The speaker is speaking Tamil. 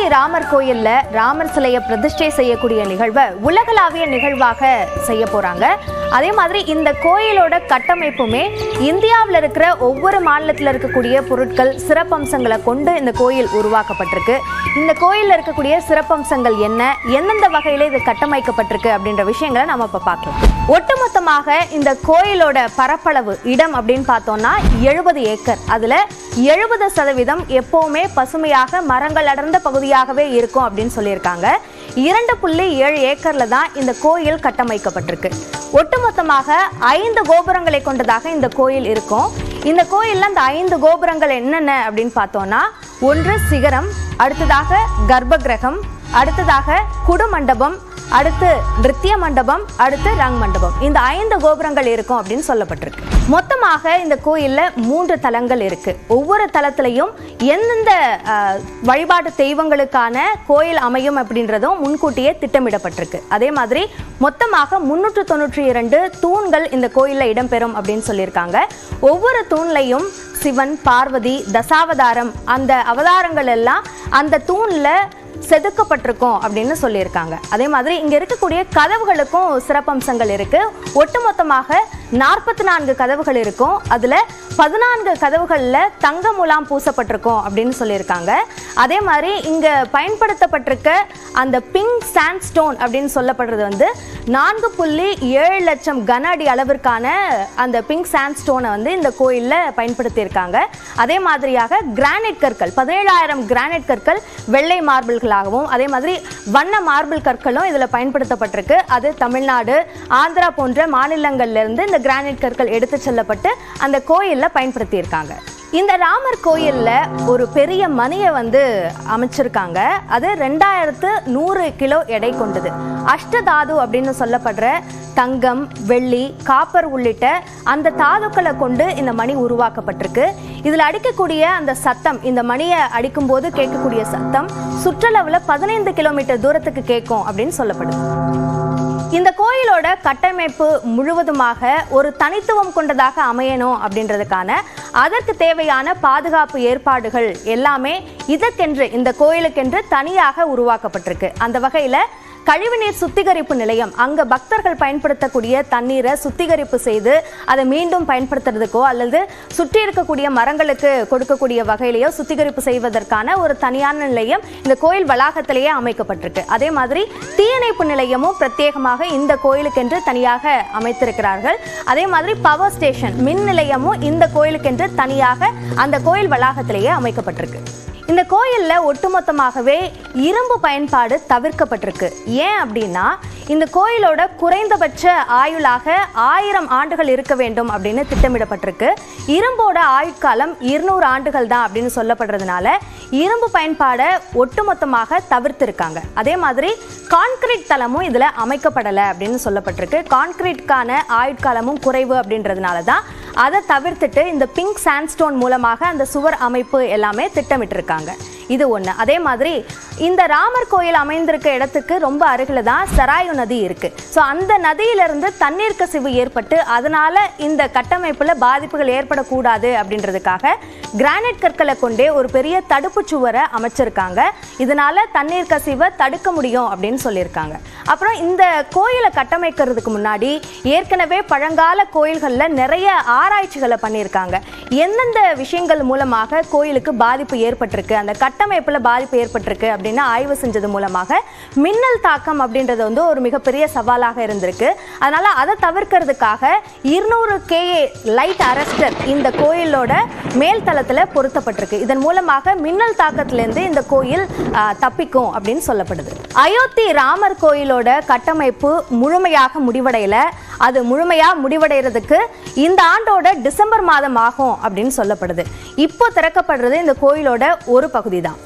ராமர் கோயில்ல ராமர் சிலையை பிரதிஷ்டை செய்யக்கூடிய நிகழ்வை உலகளாவிய நிகழ்வாக செய்ய போறாங்க. அதே மாதிரி இந்த கோயிலோட கட்டமைப்புமே இந்தியாவில் இருக்கிற ஒவ்வொரு மாநிலத்தில் இருக்கக்கூடிய பொருட்கள் சிறப்பம்சங்களை கொண்டு இந்த கோயில் உருவாக்கப்பட்டிருக்கு. இந்த கோயிலில் இருக்கக்கூடிய சிறப்பம்சங்கள் என்ன? எந்தெந்த வகையில் இது கட்டமைக்கப்பட்டிருக்கு அப்படின்ற விஷயங்களை நம்ம இப்போ பார்க்கலாம். ஒட்டுமொத்தமாக இந்த கோயிலோட பரப்பளவு இடம் அப்படின்னு பார்த்தோம்னா எழுபது ஏக்கர். அதில் எழுபது சதவீதம் எப்போவுமே பசுமையாக மரங்கள் அடர்ந்த பகுதியாகவே இருக்கும் அப்படின்னு சொல்லியிருக்காங்க. இரண்டு புள்ளி ஏழு ஏக்கர்ல தான் இந்த கோயில் கட்டமைக்கப்பட்டிருக்கு. ஒட்டுமொத்தமாக ஐந்து கோபுரங்களை கொண்டதாக இந்த கோயில் இருக்கும். இந்த கோயில்ல அந்த ஐந்து கோபுரங்கள் என்னென்ன அப்படின்னு பார்த்தோம்னா ஒன்று சிகரம் அடுத்ததாக கர்ப்பகிரகம் அடுத்ததாக குடுமண்டபம் அடுத்து நிருத்திய மண்டபம் அடுத்து ரங் மண்டபம். இந்த ஐந்து கோபுரங்கள் இருக்கும் அப்படின்னு சொல்லப்பட்டிருக்கு. மொத்தமாக இந்த கோயிலில் மூன்று தலங்கள் இருக்கு. ஒவ்வொரு தலத்திலையும் எந்தெந்த வழிபாட்டு தெய்வங்களுக்கான கோயில் அமையும் அப்படின்றதும் முன்கூட்டியே திட்டமிடப்பட்டிருக்கு. அதே மாதிரி மொத்தமாக முன்னூற்று தொண்ணூற்றி இரண்டு தூண்கள் இந்த கோயிலில் இடம்பெறும் அப்படின்னு சொல்லியிருக்காங்க. ஒவ்வொரு தூண்லையும் சிவன் பார்வதி தசாவதாரம் அந்த அவதாரங்கள் எல்லாம் அந்த தூணில் செதுக்கப்பட்டிருக்கும் அப்படின்னு சொல்லியிருக்காங்க. அதே மாதிரி இங்கே இருக்கக்கூடிய கதவுகளுக்கும் சிறப்பம்சங்கள் இருக்குது ஒட்டுமொத்தமாக நாற்பத்தி நான்கு கதவுகள் இருக்கும். அதுல பதினான்கு கதவுகள்ல தங்க முலாம் பூசப்பட்டிருக்கும் அப்படின்னு சொல்லியிருக்காங்க. அதே மாதிரி இங்க பயன்படுத்தப்பட்டிருக்க அந்த பிங்க் சாண்ட் ஸ்டோன் அப்படின்னு சொல்லப்படுறது வந்து நான்கு புள்ளி ஏழு லட்சம் கன அடி அளவிற்கான அந்த பிங்க் சாண்ட் ஸ்டோனை வந்து இந்த கோயிலில் பயன்படுத்தியிருக்காங்க. அதே மாதிரியாக கிரானைட் கற்கள் பதினேழாயிரம் கிரானைட் கற்கள் வெள்ளை மார்பிள்களாகவும் அதே மாதிரி வண்ண மார்பிள் கற்களும் இதில் பயன்படுத்தப்பட்டிருக்கு. அது தமிழ்நாடு ஆந்திரா போன்ற மாநிலங்கள்லேருந்து இந்த கிரானைட் கற்கள் எடுத்து செல்லப்பட்டு அந்த கோயிலில் பயன்படுத்தியிருக்காங்க. இந்த ராமர் கோயிலில் ஒரு பெரிய மணியை வந்து அமைச்சிருக்காங்க. அது ரெண்டாயிரத்து நூறு கிலோ எடை கொண்டது. அஷ்டதாது அப்படின்னு சொல்லப்படுற தங்கம் வெள்ளி காப்பர் உள்ளிட்ட அந்த தாதுக்களை கொண்டு இந்த மணி உருவாக்கப்பட்டிருக்கு. இதில் அடிக்கக்கூடிய அந்த சத்தம் இந்த மணியை அடிக்கும்போது கேட்கக்கூடிய சத்தம் சுற்றளவில் பதினைந்து கிலோமீட்டர் தூரத்துக்கு கேட்கும் அப்படின்னு சொல்லப்படுது. இந்த கோயிலோட கட்டமைப்பு முழுவதுமாக ஒரு தனித்துவம் கொண்டதாக அமையணும் அப்படின்றதுக்கான அதற்கு தேவையான பாதுகாப்பு ஏற்பாடுகள் எல்லாமே இதற்கென்று இந்த கோயிலுக்கென்று தனியாக உருவாக்கப்பட்டிருக்கு. அந்த வகையில் கழிவுநீர் சுத்திகரிப்பு நிலையம். அங்க பக்தர்கள் பயன்படுத்தக்கூடிய தண்ணீரை சுத்திகரிப்பு செய்து அதை மீண்டும் பயன்படுத்துறதுக்கோ அல்லது சுற்றி இருக்கக்கூடிய மரங்களுக்கு கொடுக்கக்கூடிய வகையிலேயோ சுத்திகரிப்பு செய்வதற்கான ஒரு தனியான நிலையம் இந்த கோயில் வளாகத்திலேயே அமைக்கப்பட்டிருக்கு. அதே மாதிரி தீயணைப்பு நிலையமும் பிரத்யேகமாக இந்த கோயிலுக்கென்று தனியாக அமைத்திருக்கிறார்கள். அதே மாதிரி பவர் ஸ்டேஷன் மின் நிலையமும் இந்த கோயிலுக்கென்று தனியாக அந்த கோயில் வளாகத்திலேயே அமைக்கப்பட்டிருக்கு. இந்த கோயிலில் ஒட்டுமொத்தமாகவே இரும்பு பயன்பாடு தவிர்க்கப்பட்டிருக்கு. ஏன் அப்படின்னா இந்த கோயிலோட குறைந்தபட்ச ஆயுளாக ஆயிரம் ஆண்டுகள் இருக்க வேண்டும் அப்படின்னு திட்டமிடப்பட்டிருக்கு. இரும்போட ஆயுட்காலம் இருநூறு ஆண்டுகள் தான் அப்படின்னு சொல்லப்படுறதுனால இரும்பு பயன்பாடை ஒட்டுமொத்தமாக தவிர்த்திருக்காங்க. அதே மாதிரி கான்கிரீட் தளமும் இதில் அமைக்கப்படலை அப்படின்னு சொல்லப்பட்டிருக்கு. கான்கிரீட்கான ஆயுட்காலமும் குறைவு அப்படின்றதுனால தான் அதை தவிர்த்துட்டு இந்த பிங்க் சாண்ட்ஸ்டோன் மூலமாக அந்த சுவர் அமைப்பு எல்லாமே திட்டமிட்டிருக்காங்க. இது ஒன்று அதே மாதிரி இந்த ராமர் கோயில் அமைந்திருக்க இடத்துக்கு ரொம்ப அருகில் தான் சராயு நதி இருக்கு. ஸோ அந்த நதியிலிருந்து தண்ணீர் கசிவு ஏற்பட்டு அதனால இந்த கட்டமைப்பில் பாதிப்புகள் ஏற்படக்கூடாது அப்படின்றதுக்காக கிரானைட் கற்களை கொண்டே ஒரு பெரிய தடுப்பு சுவரை அமைச்சிருக்காங்க. இதனால தண்ணீர் கசிவை தடுக்க முடியும் அப்படின்னு சொல்லியிருக்காங்க. அப்புறம் இந்த கோயிலை கட்டமைக்கிறதுக்கு முன்னாடி ஏற்கனவே பழங்கால கோயில்களில் நிறைய ஆராய்ச்சிகளை பண்ணியிருக்காங்க. எந்தெந்த விஷயங்கள் மூலமாக கோயிலுக்கு பாதிப்பு ஏற்பட்டிருக்கு? அந்த கட்ட கட்டமைப்பில் பாதிப்பு ஏற்பட்டிருக்கு அப்படின்னு ஆய்வு செஞ்சது மூலமாக மின்னல் தாக்கம் அப்படின்றது வந்து ஒரு மிகப்பெரிய சவாலாக இருந்திருக்கு. அதனால அதை தவிர்க்கிறதுக்காக இருநூறு கேஏ லைட் அரஸ்டர் இந்த கோயிலோட மேல் தளத்தில் பொருத்தப்பட்டிருக்கு. இதன் மூலமாக மின்னல் தாக்கத்திலேருந்து இந்த கோயில் தப்பிக்கும் அப்படின்னு சொல்லப்படுது. அயோத்தி ராமர் கோயிலோட கட்டமைப்பு முழுமையாக முடிவடையல. அது முழுமையாக முடிவடைகிறதுக்கு இந்த ஆண்டோட டிசம்பர் மாதம் ஆகும் அப்படின்னு சொல்லப்படுது. இப்போ திறக்கப்படுறது இந்த கோயிலோட ஒரு பகுதி தான்